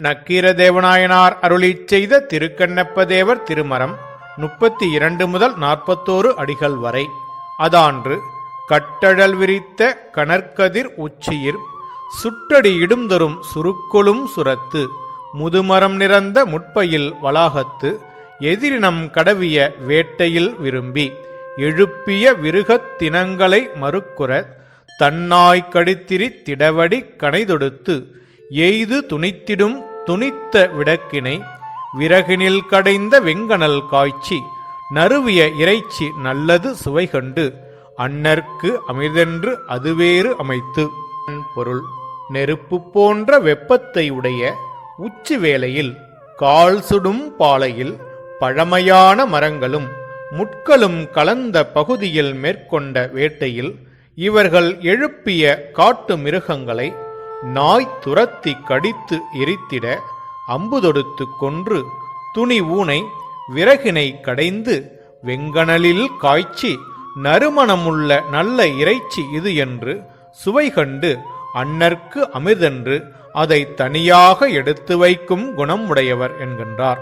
நக்கீரதேவநாயனார் அருளி செய்த திருக்கண்ணப்பதேவர் திருமரம் முப்பத்தி இரண்டு முதல் நாற்பத்தோரு அடிகள் வரை. அதான்று கட்டழல் விரித்த கணற்கதிர் உச்சியிர் சுட்டடி இடும்தரும் சுருக்கொழும் சுரத்து முதுமரம் நிறந்த முட்பையில் வளாகத்து எதிரினம் கடவிய வேட்டையில் விரும்பி எழுப்பிய விருகத் தினங்களை மறுக்குற தன்னாய் கடித்திரி திடவடி கனைதொடுத்து எய்து துணித்திடும் துணித்த விடக்கினை விறகினில் கடைந்த வெங்கனல் காய்ச்சி நறுவிய இறைச்சி நல்லது சுவை கண்டு அன்னர்க்கு அமிர்தென்று அதுவேறு அமைத்து. பொருள் நெருப்பு போன்ற வெப்பத்தை உடைய உச்சி வேளையில் கால் சுடும் பாலையில் பழமையான மரங்களும் முட்களும் கலந்த பகுதியில் மேற்கொண்ட வேட்டையில் இவர்கள் எழுப்பிய காட்டு மிருகங்களை நாய் துரத்தி கடித்து எரித்திட அம்பு தொடுத்து கொன்று துணி ஊனை விறகினை கடைந்து வெங்கணலில் காய்ச்சி நறுமணமுள்ள நல்ல இறைச்சி இது என்று சுவை கண்டு அன்னர்க்கு அமிர்தென்று அதை தனியாக எடுத்து வைக்கும் குணம் உடையவர் என்கின்றார்.